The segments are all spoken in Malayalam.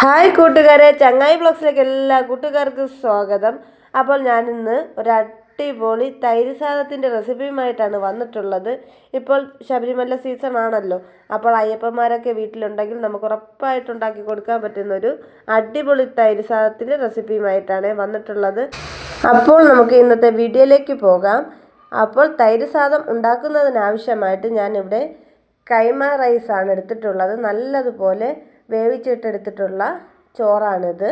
ഹായ് കൂട്ടുകാരെ ചങ്ങായി ബ്ലോഗ്സിലേക്ക് എല്ലാ കൂട്ടുകാർക്കും സ്വാഗതം. അപ്പോൾ ഞാനിന്ന് ഒരു അടിപൊളി തൈര് സാധത്തിന്റെ റെസിപ്പിയുമായിട്ടാണ് വന്നിട്ടുള്ളത്. ഇപ്പോൾ ശബരിമല സീസൺ ആണല്ലോ. അപ്പോൾ അയ്യപ്പന്മാരൊക്കെ വീട്ടിലുണ്ടെങ്കിൽ നമുക്ക് ഉറപ്പായിട്ട് ഉണ്ടാക്കി കൊടുക്കാൻ പറ്റുന്ന ഒരു അടിപൊളി തൈര് സാധത്തിന്റെ റെസിപ്പിയുമായിട്ടാണ് വന്നിട്ടുള്ളത്. അപ്പോൾ നമുക്ക് ഇന്നത്തെ വീഡിയോയിലേക്ക് പോകാം. അപ്പോൾ തൈര് സാദം ഉണ്ടാക്കുന്നതിനാവശ്യമായിട്ട് ഞാനിവിടെ കൈമ റൈസാണ് എടുത്തിട്ടുള്ളത്. നല്ലതുപോലെ വേവിച്ചിട്ടെടുത്തിട്ടുള്ള ചോറാണിത്.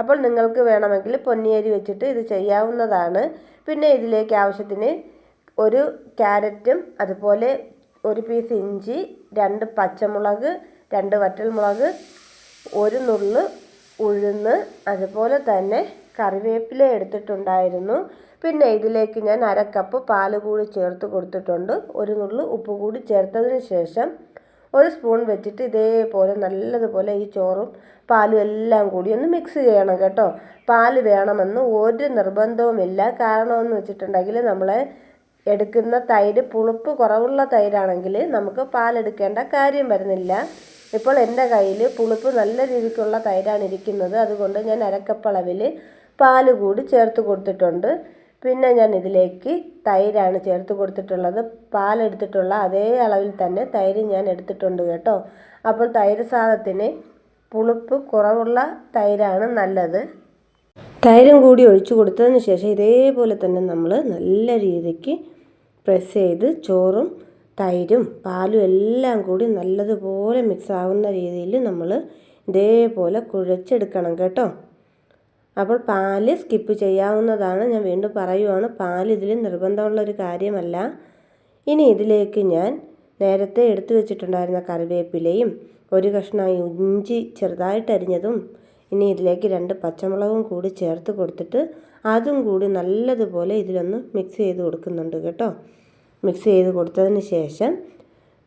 അപ്പോൾ നിങ്ങൾക്ക് വേണമെങ്കിൽ പൊന്നിയരി വെച്ചിട്ട് ഇത് ചെയ്യാവുന്നതാണ്. പിന്നെ ഇതിലേക്ക് ആവശ്യത്തിന് ഒരു ക്യാരറ്റും അതുപോലെ ഒരു പീസ് ഇഞ്ചി രണ്ട് പച്ചമുളക് രണ്ട് വറ്റൽമുളക് ഒരു നുള്ള് ഉഴുന്ന് അതുപോലെ തന്നെ കറിവേപ്പില എടുത്തിട്ടുണ്ടായിരുന്നു. പിന്നെ ഇതിലേക്ക് ഞാൻ അര കപ്പ് പാൽ കൂടി ചേർത്ത് കൊടുത്തിട്ടുണ്ട്. ഒരു നുള്ള് ഉപ്പ് കൂടി ചേർത്തതിന് ശേഷം ഒരു സ്പൂൺ വെച്ചിട്ട് ഇതേപോലെ നല്ലതുപോലെ ഈ ചോറും പാലും എല്ലാം കൂടി ഒന്ന് മിക്സ് ചെയ്യണം കേട്ടോ. പാൽ വേണമെന്ന് ഒരു നിർബന്ധവുമില്ല കാരണമെന്ന് വെച്ചിട്ടുണ്ടെങ്കിൽ നമ്മൾ എടുക്കുന്ന തൈര് പുളിപ്പ് കുറവുള്ള തൈരാണെങ്കിൽ നമുക്ക് പാലെടുക്കേണ്ട കാര്യം വരുന്നില്ല. ഇപ്പോൾ എന്റെ കയ്യിൽ പുളിപ്പ് നല്ല രീതിക്കുള്ള തൈരാണ് ഇരിക്കുന്നത്. അതുകൊണ്ട് ഞാൻ അരക്കപ്പളവിൽ പാൽ കൂടി ചേർത്ത് കൊടുത്തിട്ടുണ്ട്. പിന്നെ ഞാൻ ഇതിലേക്ക് തൈരാണ് ചേർത്ത് കൊടുത്തിട്ടുള്ളത്. പാലെടുത്തിട്ടുള്ള അതേ അളവിൽ തന്നെ തൈര് ഞാൻ എടുത്തിട്ടുണ്ട് കേട്ടോ. അപ്പോൾ തൈര് സാധത്തിന് പുളിപ്പ് കുറവുള്ള തൈരാണ് നല്ലത്. തൈരും കൂടി ഒഴിച്ചു കൊടുത്തതിന് ശേഷം ഇതേപോലെ തന്നെ നമ്മൾ നല്ല രീതിക്ക് പ്രസ് ചെയ്ത് ചോറും തൈരും പാലും എല്ലാം കൂടി നല്ലതുപോലെ മിക്സ് ആവുന്ന രീതിയിൽ നമ്മൾ ഇതേപോലെ കുഴച്ചെടുക്കണം കേട്ടോ. അപ്പോൾ പാൽ സ്കിപ്പ് ചെയ്യാവുന്നതാണ്. ഞാൻ വീണ്ടും പറയുവാണ് പാൽ ഇതിൽ നിർബന്ധമുള്ള ഒരു കാര്യമല്ല. ഇനി ഇതിലേക്ക് ഞാൻ നേരത്തെ എടുത്തു വെച്ചിട്ടുണ്ടായിരുന്ന കറിവേപ്പിലയും ഒരു കഷ്ണം ഇഞ്ചി ചെറുതായിട്ട് അരിഞ്ഞതും ഇനി ഇതിലേക്ക് രണ്ട് പച്ചമുളകും കൂടി ചേർത്ത് കൊടുത്തിട്ട് അതും കൂടി നല്ലതുപോലെ ഇതിലൊന്ന് മിക്സ് ചെയ്ത് കൊടുക്കുന്നുണ്ട് കേട്ടോ. മിക്സ് ചെയ്ത് കൊടുത്തതിന് ശേഷം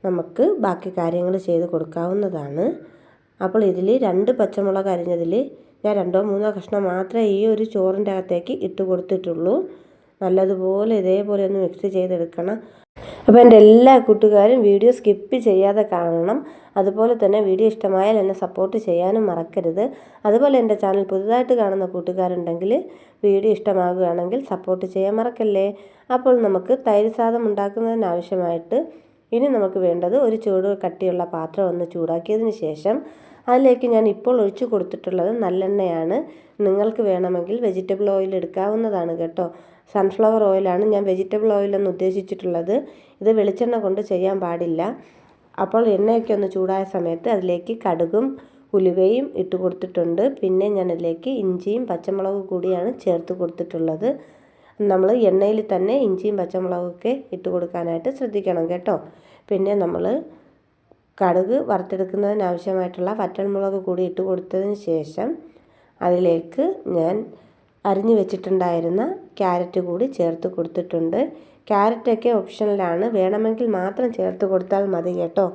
നമുക്ക് ബാക്കി കാര്യങ്ങൾ ചെയ്ത് കൊടുക്കാവുന്നതാണ്. അപ്പോൾ ഇതിൽ രണ്ട് പച്ചമുളക് അരിഞ്ഞതിൽ ഞാൻ രണ്ടോ മൂന്നോ കഷ്ണം മാത്രമേ ഈ ഒരു ചോറിന്റെ അകത്തേക്ക് ഇട്ട് കൊടുത്തിട്ടുള്ളൂ. നല്ലതുപോലെ ഇതേപോലെ ഒന്ന് മിക്സ് ചെയ്തെടുക്കണം. അപ്പോൾ എന്റെ എല്ലാ കൂട്ടുകാരും വീഡിയോ സ്കിപ്പ് ചെയ്യാതെ കാണണം. അതുപോലെ തന്നെ വീഡിയോ ഇഷ്ടമായാൽ എന്നെ സപ്പോർട്ട് ചെയ്യാനും മറക്കരുത്. അതുപോലെ എന്റെ ചാനൽ പുതുതായിട്ട് കാണുന്ന കൂട്ടുകാരുണ്ടെങ്കിൽ വീഡിയോ ഇഷ്ടമാകുകയാണെങ്കിൽ സപ്പോർട്ട് ചെയ്യാൻ മറക്കല്ലേ? അപ്പോൾ നമുക്ക് തൈര് സാദം ഉണ്ടാക്കുന്നതിനാവശ്യമായിട്ട് ഇനി നമുക്ക് വേണ്ടത് ഒരു ചൂട് കട്ടിയുള്ള പാത്രം ഒന്ന് ചൂടാക്കിയതിന് ശേഷം അതിലേക്ക് ഞാൻ ഇപ്പോൾ ഒഴിച്ചു കൊടുത്തിട്ടുള്ളത് നല്ലെണ്ണയാണ്. നിങ്ങൾക്ക് വേണമെങ്കിൽ വെജിറ്റബിൾ ഓയിൽ എടുക്കാവുന്നതാണ് കേട്ടോ. സൺഫ്ലവർ ഓയിലാണ് ഞാൻ വെജിറ്റബിൾ ഓയിലെന്ന് ഉദ്ദേശിച്ചിട്ടുള്ളത്. ഇത് വെളിച്ചെണ്ണ കൊണ്ട് ചെയ്യാൻ പാടില്ല. അപ്പോൾ എണ്ണയൊക്കെ ഒന്ന് ചൂടായ സമയത്ത് അതിലേക്ക് കടുകും ഉലുവയും ഇട്ട് കൊടുത്തിട്ടുണ്ട്. പിന്നെ ഞാൻ അതിലേക്ക് ഇഞ്ചിയും പച്ചമുളകും കൂടിയാണ് ചേർത്ത് കൊടുത്തിട്ടുള്ളത്. നമ്മൾ എണ്ണയിൽ തന്നെ ഇഞ്ചിയും പച്ചമുളകൊക്കെ ഇട്ട് കൊടുക്കാനായിട്ട് ശ്രദ്ധിക്കണം കേട്ടോ. പിന്നെ നമ്മൾ കടുക് വറുത്തെടുക്കുന്നതിനാവശ്യമായിട്ടുള്ള വറ്റൽമുളക് കൂടി ഇട്ട് കൊടുത്തതിന് ശേഷം അതിലേക്ക് ഞാൻ അരിഞ്ഞു വെച്ചിട്ടുണ്ടായിരുന്ന ക്യാരറ്റ് കൂടി ചേർത്ത് കൊടുത്തിട്ടുണ്ട്. ക്യാരറ്റൊക്കെ ഓപ്ഷണലാണ് വേണമെങ്കിൽ മാത്രം ചേർത്ത് കൊടുത്താൽ മതി കേട്ടോ.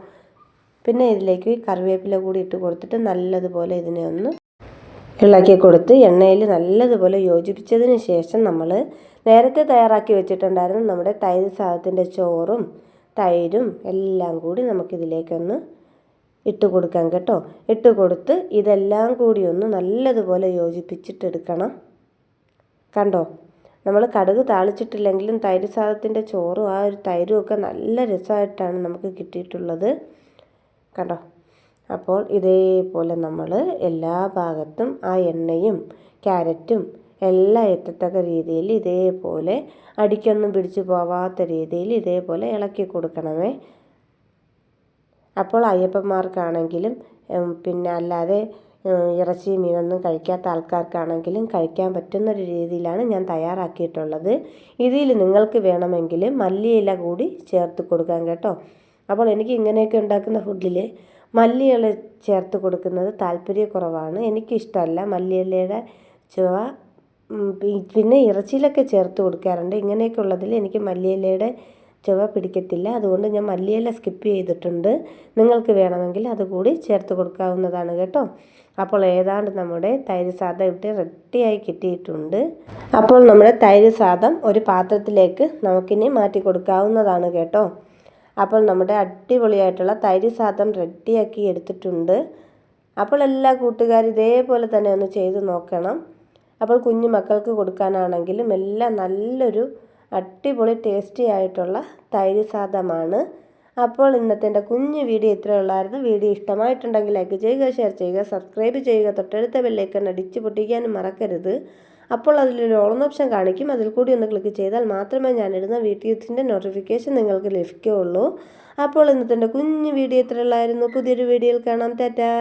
പിന്നെ ഇതിലേക്ക് കറിവേപ്പില കൂടി ഇട്ട് കൊടുത്തിട്ട് നല്ലതുപോലെ ഇതിനെ ഒന്ന് ഇളക്കി കൊടുത്ത് എണ്ണയിൽ നല്ലതുപോലെ യോജിപ്പിച്ചതിന് ശേഷം നമ്മൾ നേരത്തെ തയ്യാറാക്കി വെച്ചിട്ടുണ്ടായിരുന്ന നമ്മുടെ തൈര് സാധത്തിന്റെ ചോറും തൈരും എല്ലാം കൂടി നമുക്കിതിലേക്കൊന്ന് ഇട്ട് കൊടുക്കാം കേട്ടോ. ഇട്ട് കൊടുത്ത് ഇതെല്ലാം കൂടി ഒന്ന് നല്ലതുപോലെ യോജിപ്പിച്ചിട്ടെടുക്കണം. കണ്ടോ? നമ്മൾ കടുക് താളിച്ചിട്ടില്ലെങ്കിലും തൈര് സാധത്തിന്റെ ചോറും ആ ഒരു തൈരും ഒക്കെ നല്ല രസമായിട്ടാണ് നമുക്ക് കിട്ടിയിട്ടുള്ളത്. കണ്ടോ? അപ്പോൾ ഇതേപോലെ നമ്മൾ എല്ലാ ഭാഗത്തും ആ എണ്ണയും ക്യാരറ്റും എല്ലാം എത്തത്തക്ക രീതിയിൽ ഇതേപോലെ അടിക്കൊന്നും പിടിച്ചു പോവാത്ത രീതിയിൽ ഇതേപോലെ ഇളക്കി കൊടുക്കണമേ. അപ്പോൾ അയ്യപ്പന്മാർക്കാണെങ്കിലും പിന്നെ അല്ലാതെ ഇറച്ചി മീനൊന്നും കഴിക്കാത്ത ആൾക്കാർക്കാണെങ്കിലും കഴിക്കാൻ പറ്റുന്നൊരു രീതിയിലാണ് ഞാൻ തയ്യാറാക്കിയിട്ടുള്ളത്. ഇതിൽ നിങ്ങൾക്ക് വേണമെങ്കിൽ മല്ലിയില കൂടി ചേർത്ത് കൊടുക്കാൻ കേട്ടോ. അപ്പോൾ എനിക്ക് ഇങ്ങനെയൊക്കെ ഉണ്ടാക്കുന്ന ഫുഡിൽ മല്ലിയില ചേർത്ത് കൊടുക്കുന്നത് താല്പര്യക്കുറവാണ്. എനിക്കിഷ്ടമല്ല മല്ലിയിലയുടെ ചുവ പിന്നെ ഇറച്ചിയിലൊക്കെ ചേർത്ത് കൊടുക്കാറുണ്ട്. ഇങ്ങനെയൊക്കെ ഉള്ളതിൽ എനിക്ക് മല്ലിയിലയുടെ ചുവ പിടിക്കത്തില്ല. അതുകൊണ്ട് ഞാൻ മല്ലിയില സ്കിപ്പ് ചെയ്തിട്ടുണ്ട്. നിങ്ങൾക്ക് വേണമെങ്കിൽ അതുകൂടി ചേർത്ത് കൊടുക്കാവുന്നതാണ് കേട്ടോ. അപ്പോൾ ഏതാണ്ട് നമ്മുടെ തൈര് സാദം ഇവിടെ റെഡിയായി കിട്ടിയിട്ടുണ്ട്. അപ്പോൾ നമ്മുടെ തൈര് സാദം ഒരു പാത്രത്തിലേക്ക് നമുക്കിനി മാറ്റി കൊടുക്കാവുന്നതാണ് കേട്ടോ. അപ്പോൾ നമ്മുടെ അടിപൊളിയായിട്ടുള്ള തൈര് സാദം റെഡിയാക്കി എടുത്തിട്ടുണ്ട്. അപ്പോൾ എല്ലാ കൂട്ടുകാരും ഇതേപോലെ തന്നെ ഒന്ന് ചെയ്ത് നോക്കണം. അപ്പോൾ കുഞ്ഞു മക്കൾക്ക് കൊടുക്കാനാണെങ്കിലും എല്ലാം നല്ലൊരു അടിപൊളി ടേസ്റ്റി ആയിട്ടുള്ള തൈര് സാധമാണ് അപ്പോൾ ഇന്നത്തെ എന്റെ കുഞ്ഞു വീഡിയോ ഇത്രയേ ഉള്ളായിരുന്നു. വീഡിയോ ഇഷ്ടമായിട്ടുണ്ടെങ്കിൽ ലൈക്ക് ചെയ്യുക ഷെയർ ചെയ്യുക സബ്സ്ക്രൈബ് ചെയ്യുക തൊട്ടടുത്ത ബെല്ലേക്കൻ അടിച്ച് പൊട്ടിക്കാനും മറക്കരുത്. അപ്പോൾ അതിലൊരു ഓൺ ഓപ്ഷൻ കാണിക്കും. അതിൽ കൂടി ഒന്ന് ക്ലിക്ക് ചെയ്താൽ മാത്രമേ ഞാനിടുന്ന വീഡിയോസിന്റെ നോട്ടിഫിക്കേഷൻ നിങ്ങൾക്ക് ലഭിക്കുകയുള്ളൂ. അപ്പോൾ ഇന്നത്തെ എന്റെ കുഞ്ഞു വീഡിയോ ഇത്രയുള്ളായിരുന്നു പുതിയൊരു വീഡിയോയിൽ കാണാം. ടാറ്റാ.